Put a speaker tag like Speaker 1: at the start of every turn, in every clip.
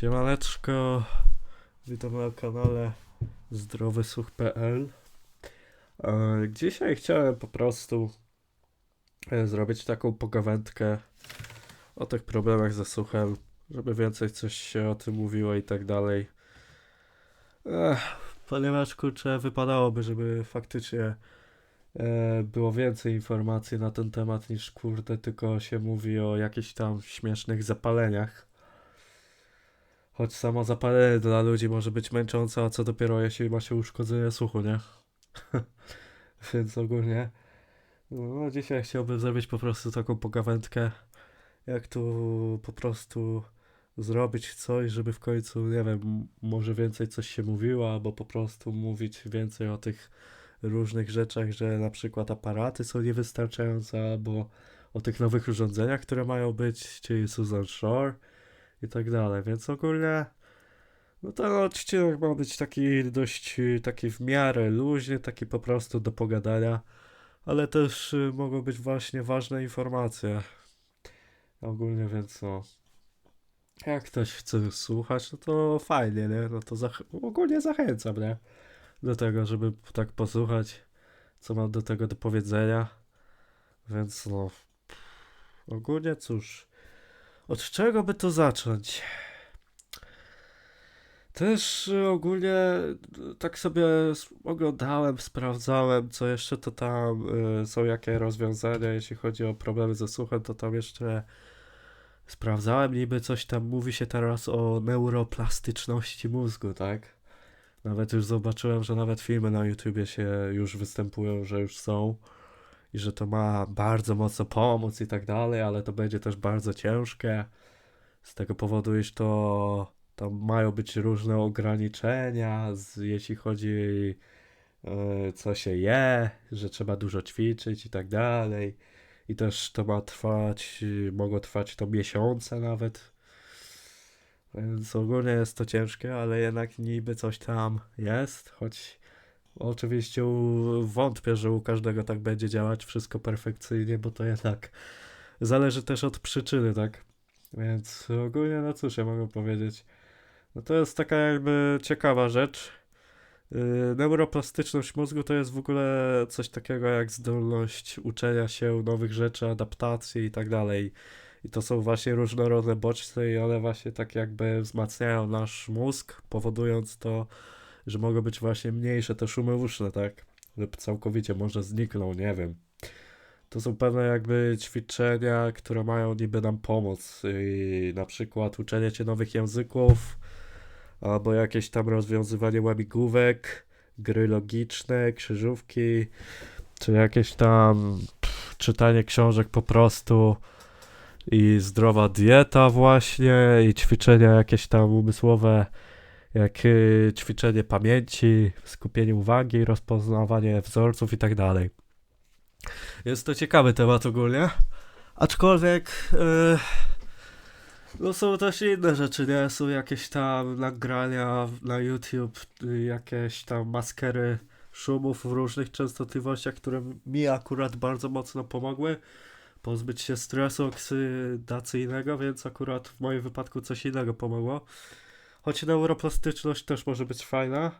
Speaker 1: Siemaneczko, witam na kanale zdrowysłuch.pl E, Dzisiaj chciałem po prostu e, zrobić taką pogawędkę o tych problemach ze słuchem, żeby więcej coś się o tym mówiło i tak dalej. Ech, ponieważ kurczę, wypadałoby, żeby faktycznie e, było więcej informacji na ten temat niż kurde tylko się mówi o jakichś tam śmiesznych zapaleniach. Choć samo zapalenie dla ludzi może być męczące, a co dopiero jeśli ma się uszkodzenie słuchu, nie? Więc ogólnie, no dzisiaj chciałbym zrobić po prostu taką pogawędkę, jak tu po prostu zrobić coś, żeby w końcu, nie wiem, może więcej coś się mówiło, albo po prostu mówić więcej o tych różnych rzeczach, że na przykład aparaty są niewystarczające, albo o tych nowych urządzeniach, które mają być, czyli Susan Shore i tak dalej. Więc ogólnie no ten odcinek ma być taki dość taki w miarę luźny, taki po prostu do pogadania, ale też y, mogą być właśnie ważne informacje. Ogólnie więc no. Jak ktoś chce słuchać, no to fajnie, nie? No to zach- ogólnie zachęcam, nie? Do tego, żeby tak posłuchać, co mam do tego do powiedzenia. Więc no. Ogólnie cóż. Od czego by to zacząć? Też y, ogólnie y, tak sobie oglądałem, sprawdzałem, co jeszcze to tam y, są, jakie rozwiązania, jeśli chodzi o problemy ze słuchem, to tam jeszcze sprawdzałem, niby coś tam mówi się teraz o neuroplastyczności mózgu, tak? Nawet już zobaczyłem, że nawet filmy na YouTubie się już występują, że już są i że to ma bardzo mocno pomóc i tak dalej, ale to będzie też bardzo ciężkie. Z tego powodu, iż to tam mają być różne ograniczenia, z, jeśli chodzi e, co się je, że trzeba dużo ćwiczyć i tak dalej. I też to ma trwać, mogło trwać to miesiące nawet. Więc ogólnie jest to ciężkie, ale jednak niby coś tam jest, choć oczywiście wątpię, że u każdego tak będzie działać wszystko perfekcyjnie, bo to jednak zależy też od przyczyny, tak? Więc ogólnie, no cóż ja mogę powiedzieć. No to jest taka jakby ciekawa rzecz. Yy, neuroplastyczność mózgu to jest w ogóle coś takiego jak zdolność uczenia się nowych rzeczy, adaptacji i tak dalej. I to są właśnie różnorodne bodźce i one właśnie tak jakby wzmacniają nasz mózg, powodując to, że mogą być właśnie mniejsze te szumy uszne, tak? Lub całkowicie może znikną, nie wiem. To są pewne jakby ćwiczenia, które mają niby nam pomóc. I na przykład uczenie się nowych języków, albo jakieś tam rozwiązywanie łamigłówek, gry logiczne, krzyżówki, czy jakieś tam pff, czytanie książek po prostu i zdrowa dieta właśnie i ćwiczenia jakieś tam umysłowe, jak y, ćwiczenie pamięci, skupienie uwagi, rozpoznawanie wzorców i tak dalej. Jest to ciekawy temat ogólnie, aczkolwiek y, no są też inne rzeczy, nie? Są jakieś tam nagrania na YouTube, y, jakieś tam maskery szumów w różnych częstotliwościach, które mi akurat bardzo mocno pomogły pozbyć się stresu oksydacyjnego, więc akurat w moim wypadku coś innego pomogło. Choć neuroplastyczność też może być fajna.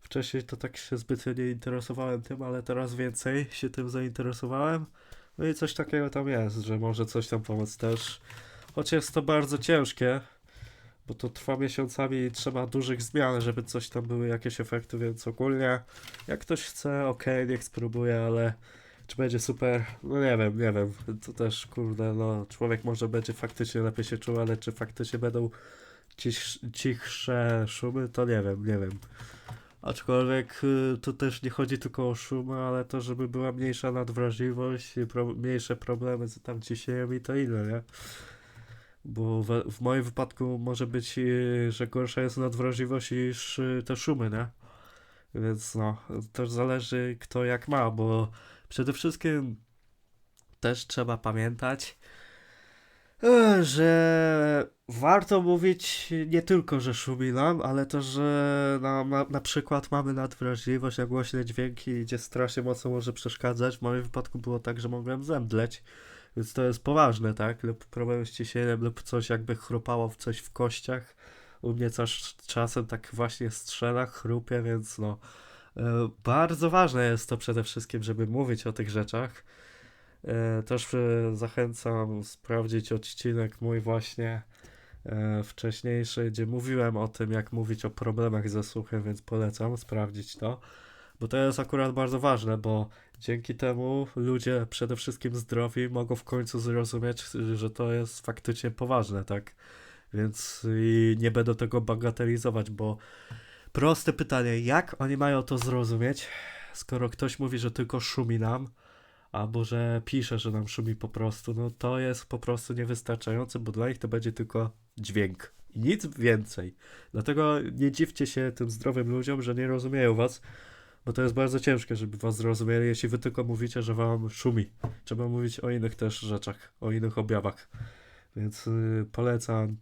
Speaker 1: Wcześniej to tak się zbytnio nie interesowałem tym, ale teraz więcej się tym zainteresowałem. No i coś takiego tam jest, że może coś tam pomóc też. Choć jest to bardzo ciężkie, bo to trwa miesiącami i trzeba dużych zmian, żeby coś tam były jakieś efekty, więc ogólnie jak ktoś chce, okej, niech spróbuje, ale czy będzie super? No nie wiem, nie wiem. To też, kurde, no człowiek może będzie faktycznie lepiej się czuł, ale czy faktycznie będą cichsz, cichsze szumy, to nie wiem, nie wiem. Aczkolwiek y, tu też nie chodzi tylko o szumy, ale to, żeby była mniejsza nadwrażliwość pro, mniejsze problemy z tam ciśnieniem i to inne, nie? Bo we, w moim wypadku może być, y, że gorsza jest nadwrażliwość niż y, te szumy, nie? Więc no, też zależy kto jak ma, bo przede wszystkim też trzeba pamiętać, że warto mówić nie tylko, że szumi nam, ale też, że nam, na, na przykład mamy nadwrażliwość na głośne dźwięki, gdzie strasznie mocno może przeszkadzać. W moim wypadku było tak, że mogłem zemdleć, więc to jest poważne, tak? Lub problem z ciśnieniem, lub coś jakby chrupało w coś w kościach, u mnie coś czasem tak właśnie strzela, chrupie, więc no e, bardzo ważne jest to przede wszystkim, żeby mówić o tych rzeczach. E, Też e, zachęcam sprawdzić odcinek mój właśnie e, wcześniejszy, gdzie mówiłem o tym, jak mówić o problemach ze słuchem, więc polecam sprawdzić to, bo to jest akurat bardzo ważne, bo dzięki temu ludzie przede wszystkim zdrowi mogą w końcu zrozumieć, że to jest faktycznie poważne, tak? Więc nie będę tego bagatelizować, bo proste pytanie, jak oni mają to zrozumieć, skoro ktoś mówi, że tylko szumi nam, albo że pisze, że nam szumi po prostu, no to jest po prostu niewystarczające, bo dla nich to będzie tylko dźwięk i nic więcej. Dlatego nie dziwcie się tym zdrowym ludziom, że nie rozumieją was, bo to jest bardzo ciężkie, żeby was zrozumieli, jeśli wy tylko mówicie, że wam szumi. Trzeba mówić o innych też rzeczach, o innych objawach. Więc y, polecam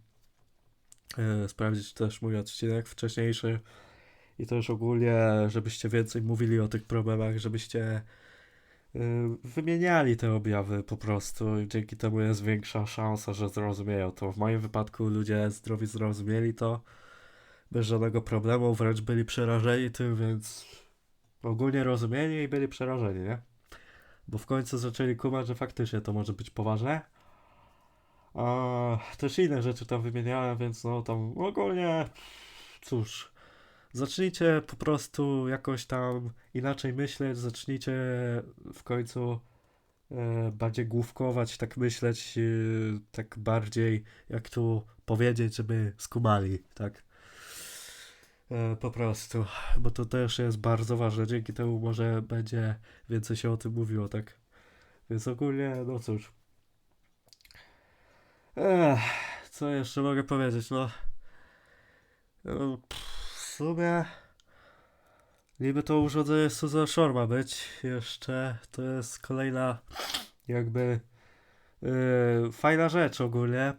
Speaker 1: y, sprawdzić też mój odcinek wcześniejszy i też ogólnie, żebyście więcej mówili o tych problemach, żebyście wymieniali te objawy po prostu. i Dzięki temu jest większa szansa, że zrozumieją to. W moim wypadku ludzie zdrowi zrozumieli to bez żadnego problemu, wręcz byli przerażeni tym, więc ogólnie rozumieli i byli przerażeni, nie? Bo w końcu zaczęli kumać, że faktycznie to może być poważne. A też inne rzeczy tam wymieniałem, więc no tam ogólnie cóż, zacznijcie po prostu jakoś tam inaczej myśleć, zacznijcie w końcu e, bardziej główkować, tak myśleć, e, tak bardziej jak tu powiedzieć, żeby skumali, tak? E, po prostu, bo to też jest bardzo ważne, dzięki temu może będzie więcej się o tym mówiło, tak? Więc ogólnie, no cóż. Ech, co jeszcze mogę powiedzieć, no. no pff, sumie. Niby to urządzenie Shore ma być jeszcze. To jest kolejna jakby yy, fajna rzecz ogólnie.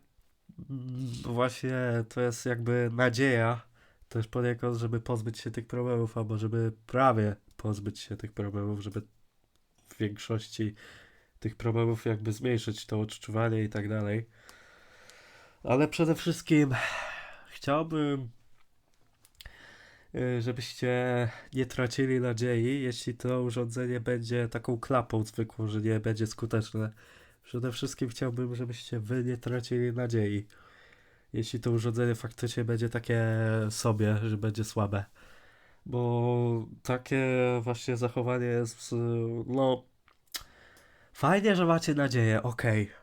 Speaker 1: Mm, Właśnie to jest jakby nadzieja też poniekąd, żeby pozbyć się tych problemów, albo żeby prawie pozbyć się tych problemów, żeby w większości tych problemów jakby zmniejszyć to odczuwanie i tak dalej. Ale przede wszystkim chciałbym, żebyście nie tracili nadziei, jeśli to urządzenie będzie taką klapą zwykłą, że nie będzie skuteczne. Przede wszystkim chciałbym, żebyście wy nie tracili nadziei. Jeśli to urządzenie faktycznie będzie takie sobie, że będzie słabe. Bo takie właśnie zachowanie jest, y, no, fajnie, że macie nadzieję, okej.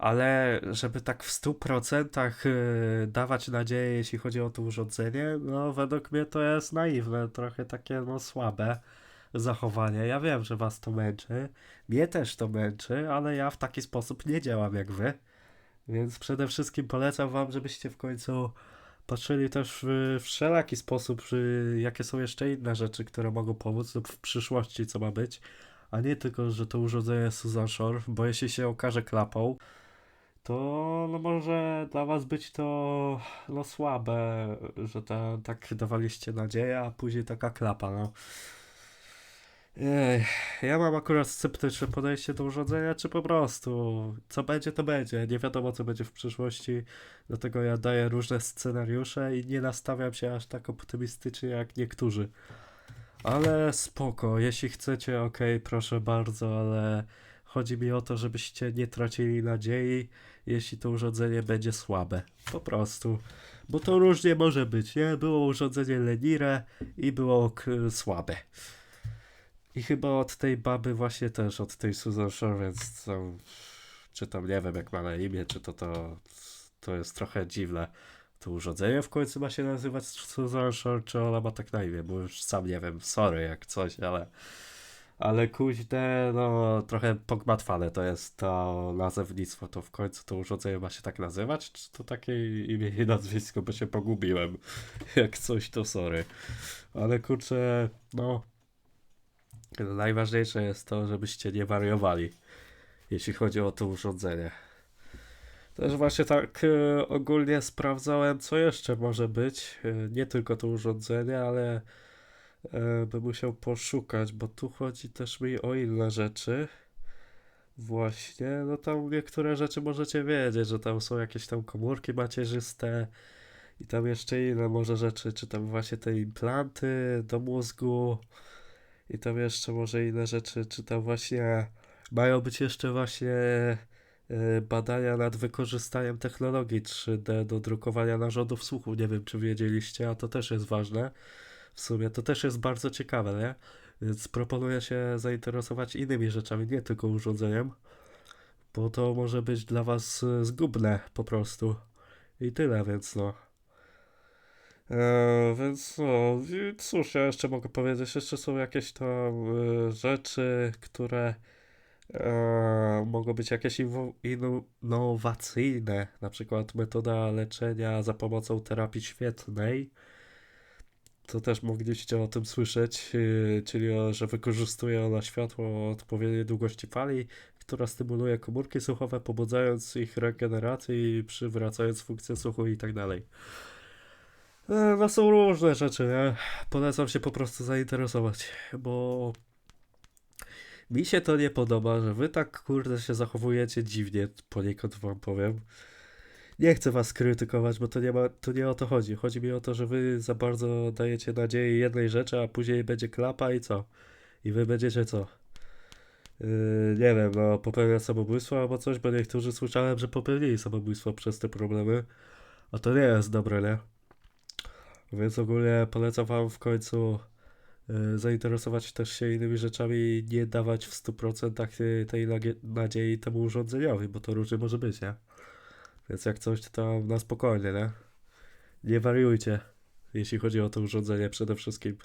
Speaker 1: Ale żeby tak w 100% y, dawać nadzieję, jeśli chodzi o to urządzenie, no według mnie to jest naiwne, trochę takie no słabe zachowanie. Ja wiem, że was to męczy, mnie też to męczy, ale ja w taki sposób nie działam jak wy. Więc przede wszystkim polecam wam, żebyście w końcu patrzyli też w wszelaki sposób, że jakie są jeszcze inne rzeczy, które mogą pomóc lub w przyszłości co ma być, a nie tylko, że to urządzenie Susan Shore, bo jeśli się okaże klapą, to no może dla was być to no słabe, że ta, tak dawaliście nadzieję, a później taka klapa, no. Ej, ja mam akurat sceptyczne podejście do urządzenia, czy po prostu co będzie, to będzie. Nie wiadomo, co będzie w przyszłości, dlatego ja daję różne scenariusze i nie nastawiam się aż tak optymistycznie jak niektórzy. Ale spoko, jeśli chcecie, okej, proszę bardzo, ale chodzi mi o to, żebyście nie tracili nadziei, jeśli to urządzenie będzie słabe. Po prostu. Bo to różnie może być, nie? Było urządzenie lenire i było słabe. I chyba od tej baby właśnie też, od tej Susan Shore, więc czy tam nie wiem jak ma na imię, czy to to, to jest trochę dziwne. To urządzenie w końcu ma się nazywać Susan Shore, czy ona ma tak na imię, bo już sam nie wiem, sorry jak coś, ale ale kuźne, no trochę pogmatwane to jest to nazewnictwo, to w końcu to urządzenie ma się tak nazywać, czy to takie imię i nazwisko, bo się pogubiłem, jak coś to sorry. Ale kurczę, no Najważniejsze jest to, żebyście nie wariowali, jeśli chodzi o to urządzenie. Też właśnie tak e, ogólnie sprawdzałem, co jeszcze może być. E, nie tylko to urządzenie, ale e, bym musiał poszukać, bo tu chodzi też mi o inne rzeczy. Właśnie, no tam niektóre rzeczy możecie wiedzieć, że tam są jakieś tam komórki macierzyste I tam jeszcze inne może rzeczy, czy tam właśnie te implanty do mózgu. I tam jeszcze może inne rzeczy, czy tam właśnie mają być jeszcze właśnie e, badania nad wykorzystaniem technologii 3D do drukowania narządów słuchu. Nie wiem, czy wiedzieliście, a to też jest ważne. W sumie to też jest bardzo ciekawe, nie? Więc proponuję się zainteresować innymi rzeczami, nie tylko urządzeniem, bo to może być dla was e, zgubne po prostu. I tyle, więc no. Eee, więc no, i cóż, ja jeszcze mogę powiedzieć, jeszcze są jakieś tam e, rzeczy, które e, mogą być jakieś innowacyjne, na przykład metoda leczenia za pomocą terapii świetnej. To też mogliście o tym słyszeć, yy, czyli że wykorzystuje ona światło o odpowiedniej długości fali, która stymuluje komórki słuchowe, pobudzając ich regenerację i przywracając funkcję słuchu i tak dalej. E, No są różne rzeczy, nie? Polecam się po prostu zainteresować, bo mi się to nie podoba, że wy tak kurde się zachowujecie dziwnie, poniekąd wam powiem. Nie chcę was krytykować, bo to nie ma, to nie o to chodzi. Chodzi mi o to, że wy za bardzo dajecie nadzieję jednej rzeczy, a później będzie klapa i co? I wy będziecie co? Yy, nie wiem, no popełniać samobójstwo albo coś, bo niektórzy słyszałem, że popełnili samobójstwo przez te problemy. A to nie jest dobre, nie? Więc ogólnie polecam wam w końcu y, zainteresować też się innymi rzeczami i nie dawać w 100% y, tej nadziei temu urządzeniowi, bo to różnie może być, nie? Więc jak coś, to tam na spokojnie, nie? Nie wariujcie, jeśli chodzi o to urządzenie przede wszystkim.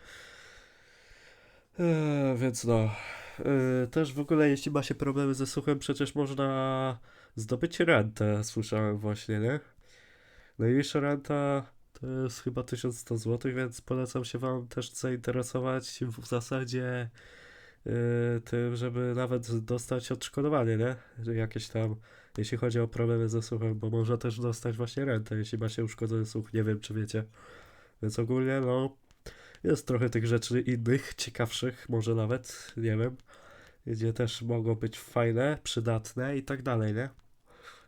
Speaker 1: Eee, więc no. Eee, też w ogóle, jeśli ma się problemy ze słuchem, przecież można zdobyć rentę, słyszałem właśnie, nie? Najniższa renta to jest chyba 1100 zł, więc polecam się Wam też zainteresować w zasadzie yy, tym, żeby nawet dostać odszkodowanie, nie? Jakieś tam, jeśli chodzi o problemy ze słuchem, bo można też dostać właśnie rentę, jeśli ma się uszkodzony słuch, nie wiem czy wiecie. Więc ogólnie, no, jest trochę tych rzeczy innych, ciekawszych, może nawet, nie wiem, gdzie też mogą być fajne, przydatne i tak dalej, nie?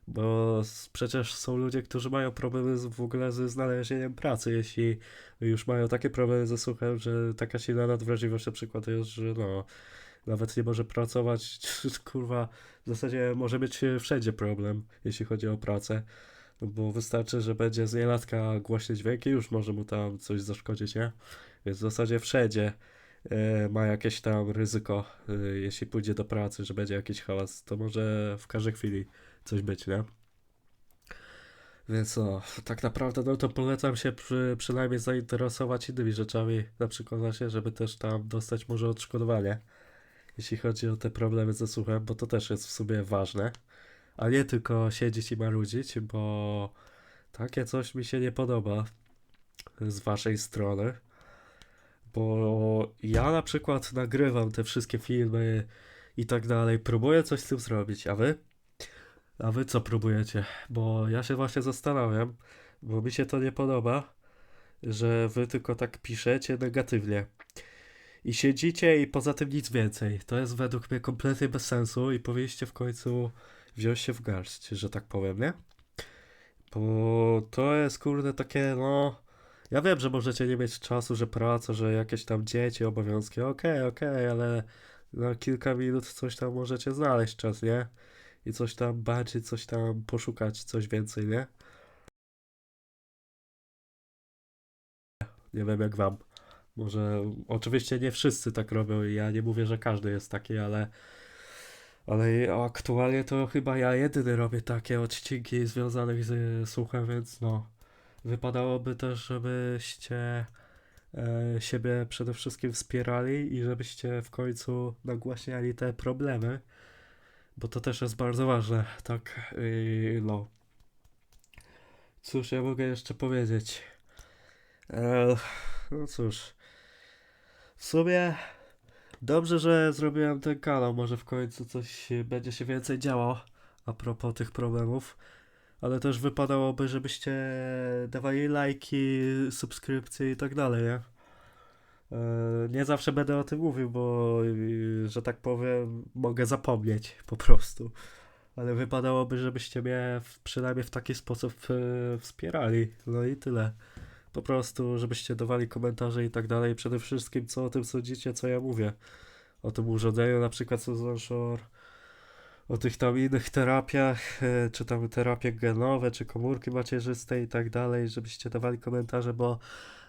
Speaker 1: Bo przecież są ludzie, którzy mają problemy z, w ogóle ze znalezieniem pracy, jeśli już mają takie problemy ze słuchem, że taka silna nadwrażliwość na przykład jest, że no, nawet nie może pracować, kurwa, w zasadzie może mieć wszędzie problem, jeśli chodzi o pracę, bo wystarczy, że będzie z nielatka głośny dźwięk i już może mu tam coś zaszkodzić, nie? Więc w zasadzie wszędzie e, ma jakieś tam ryzyko, e, jeśli pójdzie do pracy, że będzie jakiś hałas, to może w każdej chwili coś być, nie? Więc no, tak naprawdę no to polecam się przy, przynajmniej zainteresować innymi rzeczami, na przykład właśnie, żeby też tam dostać może odszkodowanie, jeśli chodzi o te problemy ze słuchem, bo to też jest w sumie ważne, a nie tylko siedzieć i marudzić, bo takie coś mi się nie podoba z waszej strony, bo ja na przykład nagrywam te wszystkie filmy i tak dalej, próbuję coś z tym zrobić, a wy? A wy co próbujecie? Bo ja się właśnie zastanawiam, bo mi się to nie podoba, że wy tylko tak piszecie negatywnie. I siedzicie i poza tym nic więcej. To jest według mnie kompletnie bez sensu i powinniście w końcu wziąć się w garść, że tak powiem, nie? Bo to jest kurde takie, no... Ja wiem, że możecie nie mieć czasu, że praca, że jakieś tam dzieci, obowiązki, okej, okej, ale na kilka minut coś tam możecie znaleźć czas, nie? i coś tam bardziej, coś tam poszukać, coś więcej, nie? Nie wiem jak wam. Może oczywiście nie wszyscy tak robią i ja nie mówię, że każdy jest taki, ale ale aktualnie to chyba ja jedyny robię takie odcinki związane z słuchem, więc no wypadałoby też, żebyście e, siebie przede wszystkim wspierali i żebyście w końcu nagłaśniali te problemy, bo to też jest bardzo ważne, tak, yy, no. Cóż ja mogę jeszcze powiedzieć? E, no cóż, w sumie dobrze, że zrobiłem ten kanał, może w końcu coś będzie się więcej działo a propos tych problemów, ale też wypadałoby, żebyście dawali lajki, subskrypcje i tak dalej, nie? E, Nie zawsze będę o tym mówił, bo y, że tak powiem, mogę zapomnieć po prostu. ale wypadałoby, żebyście mnie przynajmniej w taki sposób e, wspierali. No i tyle. Po prostu, żebyście dawali komentarze i tak dalej. Przede wszystkim, co o tym sądzicie, co ja mówię. O tym urządzeniu, na przykład Susan Shore, o tych tam innych terapiach, e, czy tam terapie genowe, czy komórki macierzyste i tak dalej, żebyście dawali komentarze, bo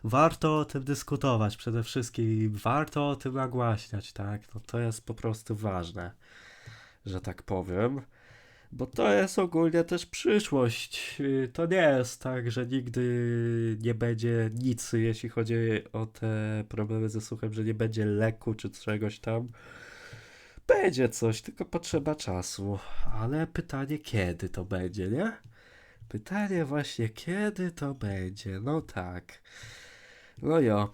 Speaker 1: warto o tym dyskutować przede wszystkim, warto o tym nagłaśniać, tak? No to jest po prostu ważne, że tak powiem. Bo to jest ogólnie też przyszłość. Y, To nie jest tak, że nigdy nie będzie nic, jeśli chodzi o te problemy ze słuchem, że nie będzie leku czy czegoś tam. Będzie coś, tylko potrzeba czasu. Ale pytanie, kiedy to będzie, nie? Pytanie właśnie, kiedy to będzie? No tak. No jo.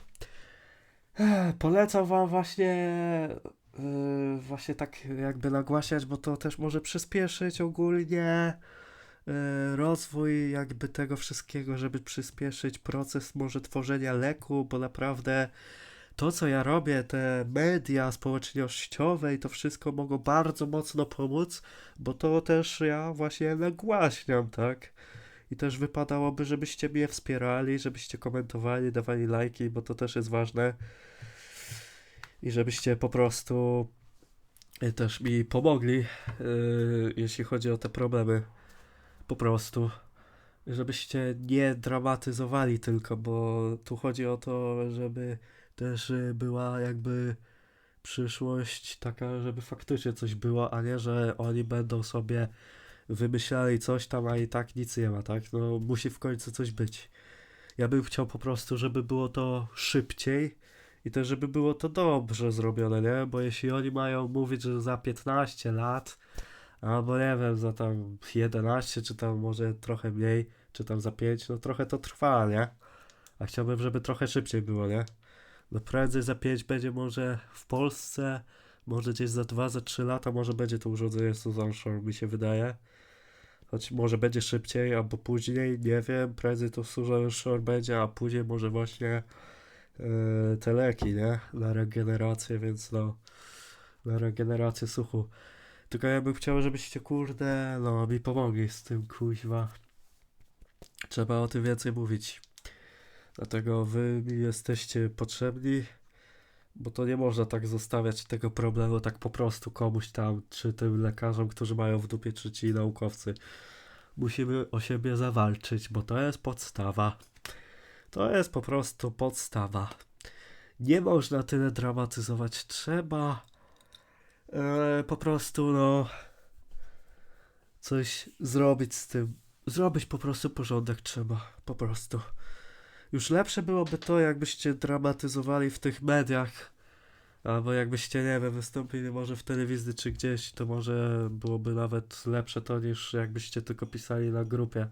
Speaker 1: Polecam wam właśnie yy, właśnie tak jakby nagłaśniać, bo to też może przyspieszyć ogólnie yy, rozwój jakby tego wszystkiego, żeby przyspieszyć proces może tworzenia leku, bo naprawdę to, co ja robię, te media społecznościowe i to wszystko mogą bardzo mocno pomóc, bo to też ja właśnie nagłaśniam, tak? I też wypadałoby, żebyście mnie wspierali, żebyście komentowali, dawali lajki, bo to też jest ważne. I żebyście po prostu y, też mi pomogli, yy, jeśli chodzi o te problemy. Po prostu. Żebyście nie dramatyzowali tylko, bo tu chodzi o to, żeby też y, była jakby przyszłość taka, żeby faktycznie coś było, a nie, że oni będą sobie wymyślali coś tam, a i tak nic nie ma, tak? No musi w końcu coś być. Ja bym chciał po prostu, żeby było to szybciej i też, żeby było to dobrze zrobione, nie? Bo jeśli oni mają mówić, że za 15 lat, albo nie wiem, za tam 11, czy tam może trochę mniej, czy tam za 5, no trochę to trwa, nie? A chciałbym, żeby trochę szybciej było, nie? No prędzej za 5 będzie może w Polsce, może gdzieś za 2, za 3 lata, może będzie to urządzenie Susan Shore, mi się wydaje. Choć może będzie szybciej, albo później, nie wiem, prędzej to Susan Shore będzie, a później może właśnie te leki, nie? Na regenerację, więc no, na regenerację słuchu. Tylko ja bym chciał, żebyście, kurde, no, mi pomogli z tym, kuźwa. Trzeba o tym więcej mówić. Dlatego wy mi jesteście potrzebni, bo to nie można tak zostawiać tego problemu tak po prostu komuś tam, czy tym lekarzom, którzy mają w dupie, czy ci naukowcy. Musimy o siebie zawalczyć, bo to jest podstawa. To jest po prostu podstawa. Nie można tyle dramatyzować. Trzeba e, po prostu, no, coś zrobić z tym. Zrobić po prostu porządek trzeba. Po prostu. Już lepsze byłoby to, jakbyście dramatyzowali w tych mediach, albo jakbyście, nie wiem, wystąpili może w telewizji czy gdzieś, to może byłoby nawet lepsze to, niż jakbyście tylko pisali na grupie.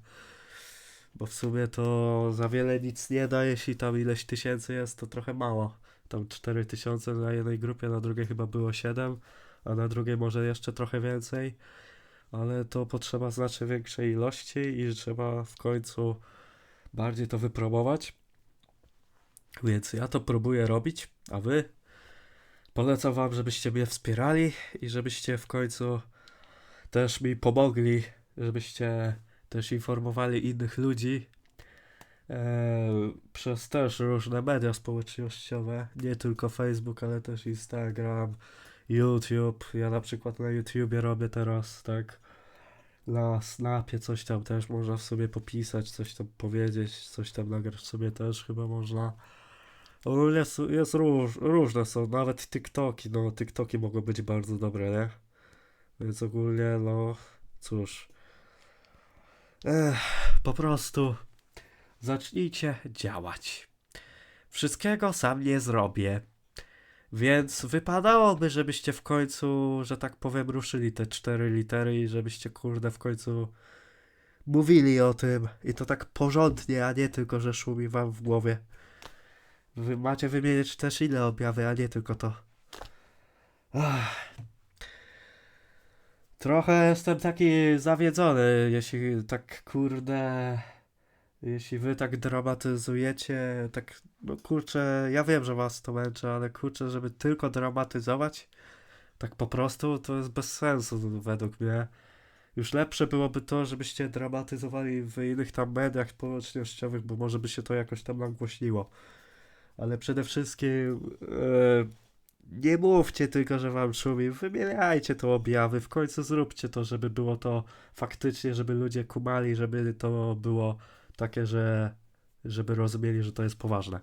Speaker 1: Bo w sumie to za wiele nic nie da, jeśli tam ileś tysięcy jest, to trochę mało. Tam 4000 na jednej grupie, na drugiej chyba było 7, a na drugiej może jeszcze trochę więcej. Ale to potrzeba znacznie większej ilości i trzeba w końcu bardziej to wypromować. Więc ja to próbuję robić, a wy polecam wam, żebyście mnie wspierali i żebyście w końcu też mi pomogli, żebyście też informowali innych ludzi e, przez też różne media społecznościowe, nie tylko Facebook, ale też Instagram, YouTube. Ja na przykład na YouTubie robię teraz, tak, na Snapie coś tam też można w sobie popisać, coś tam powiedzieć, coś tam nagrać sobie też chyba można. Ogólnie jest, jest róż, różne są, nawet TikToki, no TikToki mogą być bardzo dobre, nie? Więc ogólnie, no cóż. Ech, po prostu zacznijcie działać. Wszystkiego sam nie zrobię. Więc wypadałoby, żebyście w końcu, że tak powiem, ruszyli te cztery litery i żebyście, kurde, w końcu mówili o tym. I to tak porządnie, a nie tylko, że szumi wam w głowie. Wy macie wymienić też inne objawy, a nie tylko to. Ach. Trochę jestem taki zawiedzony, jeśli tak kurde. Jeśli wy tak dramatyzujecie, tak, no kurczę, ja wiem, że was to męczy, ale kurczę, żeby tylko dramatyzować, tak po prostu, to jest bez sensu według mnie. Już lepsze byłoby to, żebyście dramatyzowali w innych tam mediach społecznościowych, bo może by się to jakoś tam nagłośniło. Ale przede wszystkim e, nie mówcie tylko, że wam szumi, wymieniajcie to objawy, w końcu zróbcie to, żeby było to faktycznie, żeby ludzie kumali, żeby to było takie, że żeby rozumieli, że to jest poważne.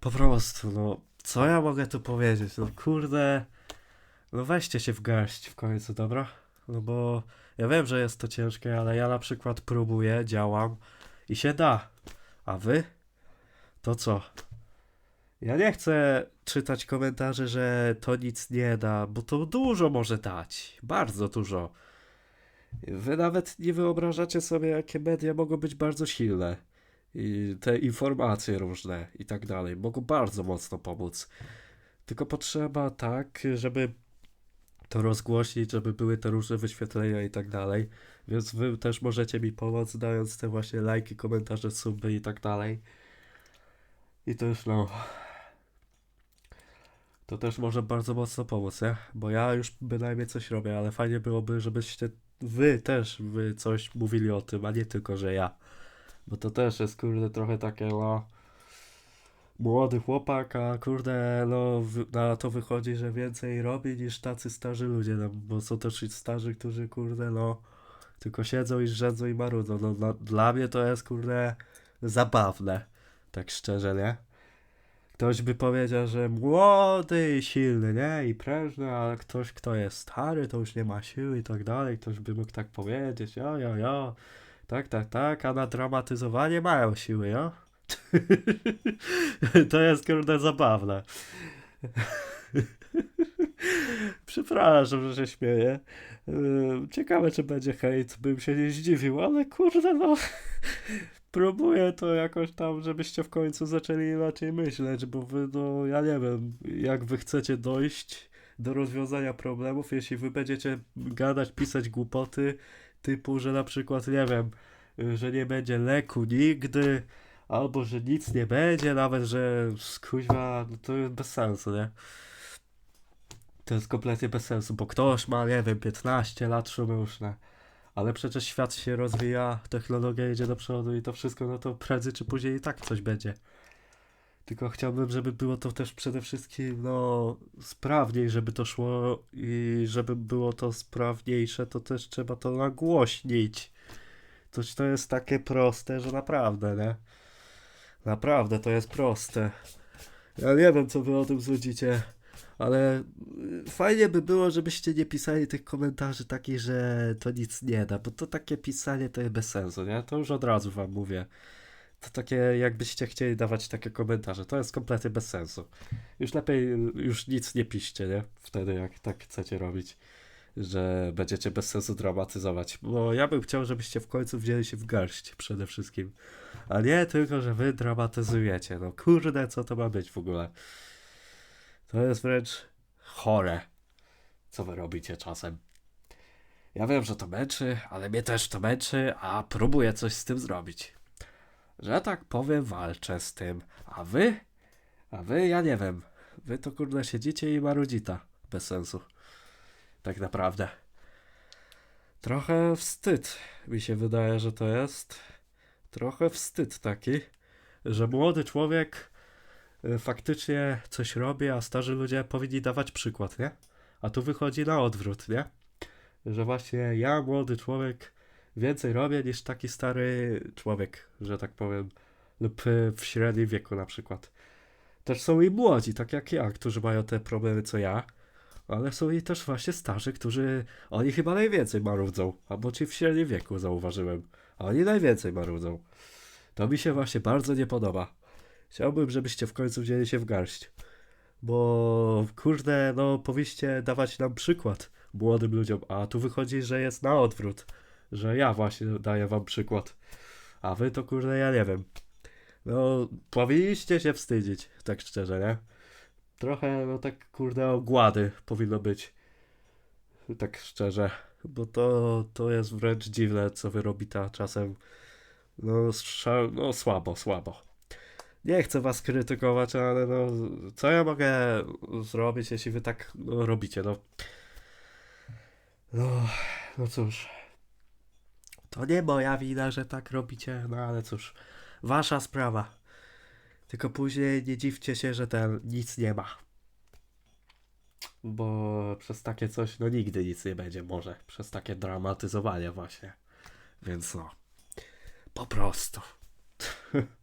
Speaker 1: Po prostu, no, co ja mogę tu powiedzieć? No kurde, no weźcie się w garść w końcu, dobra? No bo ja wiem, że jest to ciężkie, ale ja na przykład próbuję, działam i się da. A wy? To co? Ja nie chcę czytać komentarzy, że to nic nie da, bo to dużo może dać. Bardzo dużo. Wy nawet nie wyobrażacie sobie, jakie media mogą być bardzo silne. I te informacje różne i tak dalej mogą bardzo mocno pomóc. Tylko potrzeba tak, żeby to rozgłosić, żeby były te różne wyświetlenia i tak dalej. Więc wy też możecie mi pomóc, dając te właśnie lajki, komentarze, suby i tak dalej. I to już no. To też może bardzo mocno pomóc, nie? Bo ja już bynajmniej coś robię, ale fajnie byłoby, żebyście wy też wy coś mówili o tym, a nie tylko, że ja. Bo to też jest kurde trochę takie no młody chłopak, a kurde, no na to wychodzi, że więcej robi niż tacy starzy ludzie, no, bo są też starzy, którzy kurde, no tylko siedzą i rzędzą i marudzą. No dla mnie to jest kurde zabawne, tak szczerze, nie? Ktoś by powiedział, że młody i silny, nie? I prężny, ale ktoś, kto jest stary, to już nie ma siły i tak dalej. Ktoś by mógł tak powiedzieć, jo, jo, jo. Tak, tak, tak, a na dramatyzowanie mają siły, jo? To jest kurde zabawne. Przepraszam, że się śmieję. Yy, Ciekawe, czy będzie hejt, bym się nie zdziwił, ale kurde, no. Próbuję to jakoś tam, żebyście w końcu zaczęli inaczej myśleć, bo wy, no, ja nie wiem, jak wy chcecie dojść do rozwiązania problemów, jeśli wy będziecie gadać, pisać głupoty, typu, że na przykład, nie wiem, że nie będzie leku nigdy, albo że nic nie będzie, nawet że skuźwa, no to jest bez sensu, nie? To jest kompletnie bez sensu, bo ktoś ma, nie wiem, 15 lat szumy uszne. Ale przecież świat się rozwija, technologia idzie do przodu i to wszystko, no to prędzej czy później i tak coś będzie. Tylko chciałbym, żeby było to też przede wszystkim, no, sprawniej, żeby to szło i żeby było to sprawniejsze, to też trzeba to nagłośnić. Coś to jest takie proste, że naprawdę, nie? Naprawdę to jest proste. Ja nie wiem, co wy o tym sądzicie, ale y, fajnie by było, żebyście nie pisali tych komentarzy takich, że to nic nie da, bo to takie pisanie to jest bez sensu, nie? To już od razu wam mówię. To takie, jakbyście chcieli dawać takie komentarze, to jest kompletnie bez sensu. Już lepiej, już nic nie piszcie, nie? Wtedy, jak tak chcecie robić, że będziecie bez sensu dramatyzować. Bo ja bym chciał, żebyście w końcu wzięli się w garść przede wszystkim. A nie tylko, że wy dramatyzujecie. No kurde, co to ma być w ogóle? To jest wręcz chore, co wy robicie czasem. Ja wiem, że to męczy, ale mnie też to męczy, a próbuję coś z tym zrobić. Że tak powiem, walczę z tym. A wy? A wy, ja nie wiem. Wy to kurde siedzicie i marudzita. Bez sensu. Tak naprawdę. Trochę wstyd mi się wydaje, że to jest. Trochę wstyd taki, że młody człowiek faktycznie coś robi, a starzy ludzie powinni dawać przykład, nie? A tu wychodzi na odwrót, nie? Że właśnie ja, młody człowiek, więcej robię niż taki stary człowiek, że tak powiem, lub y, w średnim wieku na przykład. Też są i młodzi, tak jak ja, którzy mają te problemy co ja, ale są i też właśnie starzy, którzy, oni chyba najwięcej marudzą, albo ci w średnim wieku zauważyłem, oni najwięcej marudzą. To mi się właśnie bardzo nie podoba. Chciałbym, żebyście w końcu wzięli się w garść. Bo kurde, no powinniście dawać nam przykład młodym ludziom, a tu wychodzi, że jest na odwrót. Że ja właśnie daję wam przykład. A wy to kurde, ja nie wiem. No, powinniście się wstydzić, tak szczerze, nie? Trochę, no tak kurde, ogłady powinno być. Tak szczerze. Bo to, to jest wręcz dziwne, co wy robicie czasem. No, no słabo, słabo. Nie chcę was krytykować, ale no, co ja mogę zrobić, jeśli wy tak no, robicie, no. No, no cóż. To nie moja wina, że tak robicie, no ale cóż. Wasza sprawa. Tylko później nie dziwcie się, że ten nic nie ma. Bo przez takie coś, no nigdy nic nie będzie, może. Przez takie dramatyzowanie właśnie. Więc no. Po prostu.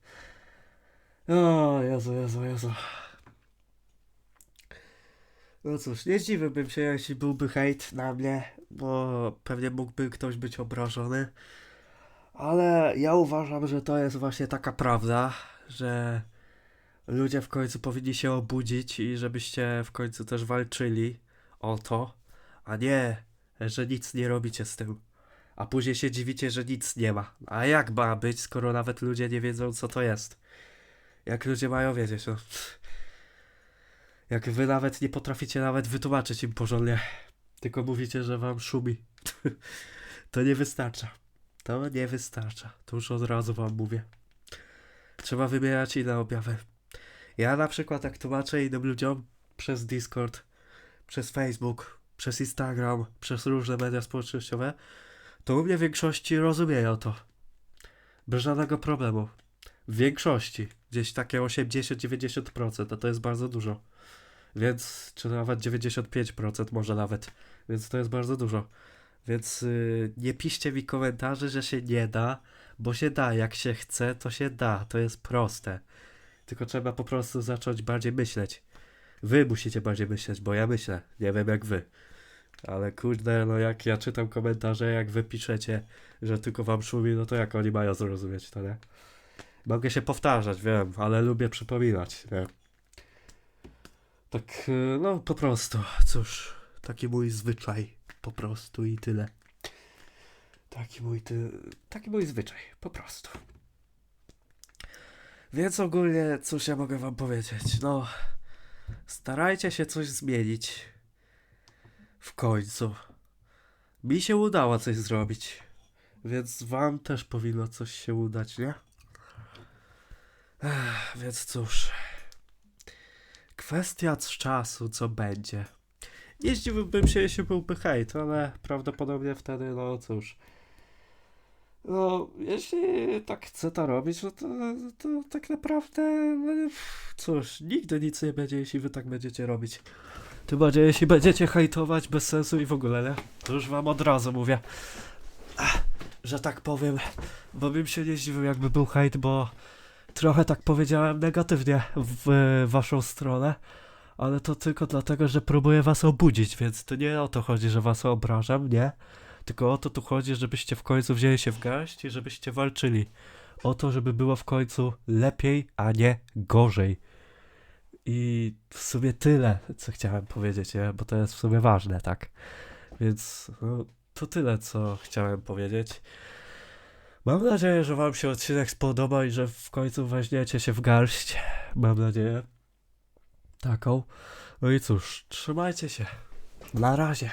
Speaker 1: o Jezu, Jezu, Jezu. No cóż, nie zdziwiłbym się, jeśli byłby hejt na mnie, bo pewnie mógłby ktoś być obrażony. Ale ja uważam, że to jest właśnie taka prawda, że ludzie w końcu powinni się obudzić i żebyście w końcu też walczyli o to, a nie, że nic nie robicie z tym. A później się dziwicie, że nic nie ma. A jak ma być, skoro nawet ludzie nie wiedzą, co to jest? Jak ludzie mają wiedzieć? No. Jak wy nawet nie potraficie nawet wytłumaczyć im porządnie, tylko mówicie, że wam szumi. To nie wystarcza. To nie wystarcza. To już od razu wam mówię. Trzeba wybierać inne objawy. Ja na przykład jak tłumaczę innym ludziom przez Discord, przez Facebook, przez Instagram, przez różne media społecznościowe, to u mnie w większości rozumieją to. Bez żadnego problemu. W większości. Gdzieś takie 80-90%, a to jest bardzo dużo. Więc, czy nawet 95% może nawet. Więc to jest bardzo dużo. Więc yy, nie piszcie mi komentarzy, że się nie da, bo się da. Jak się chce, to się da. To jest proste. Tylko trzeba po prostu zacząć bardziej myśleć. Wy musicie bardziej myśleć, bo ja myślę. Nie wiem jak wy. Ale kurde, no jak ja czytam komentarze, jak wy piszecie, że tylko wam szumi, no to jak oni mają zrozumieć to, nie? Mogę się powtarzać, wiem, ale lubię przypominać, nie? Tak, y, no po prostu, cóż, taki mój zwyczaj, po prostu i tyle. Taki mój, ty, taki mój zwyczaj, po prostu. Więc ogólnie, cóż ja mogę wam powiedzieć, no, starajcie się coś zmienić. W końcu. Mi się udało coś zrobić, więc wam też powinno coś się udać, nie? Ech, więc cóż. Kwestia z czasu, co będzie. Nie zdziwiłbym się, jeśli byłby hejt, ale prawdopodobnie wtedy, no cóż. No, jeśli tak chce to robić, no to, to tak naprawdę, no, cóż, nigdy nic nie będzie, jeśli wy tak będziecie robić. Tym bardziej, jeśli będziecie hejtować bez sensu i w ogóle, nie? To już wam od razu mówię. Że tak powiem, bo bym się nie zdziwił, jakby był hejt, bo trochę tak powiedziałem negatywnie w waszą stronę, ale to tylko dlatego, że próbuję was obudzić, więc to nie o to chodzi, że was obrażam, nie? Tylko o to tu chodzi, żebyście w końcu wzięli się w garść i żebyście walczyli. O to, żeby było w końcu lepiej, a nie gorzej. I w sumie tyle, co chciałem powiedzieć, nie? bo to jest w sumie ważne, tak? Więc no, to tyle, co chciałem powiedzieć. Mam nadzieję, że Wam się odcinek spodoba i że w końcu weźmiecie się w garść. Mam nadzieję. Taką. No i cóż, trzymajcie się. Na razie.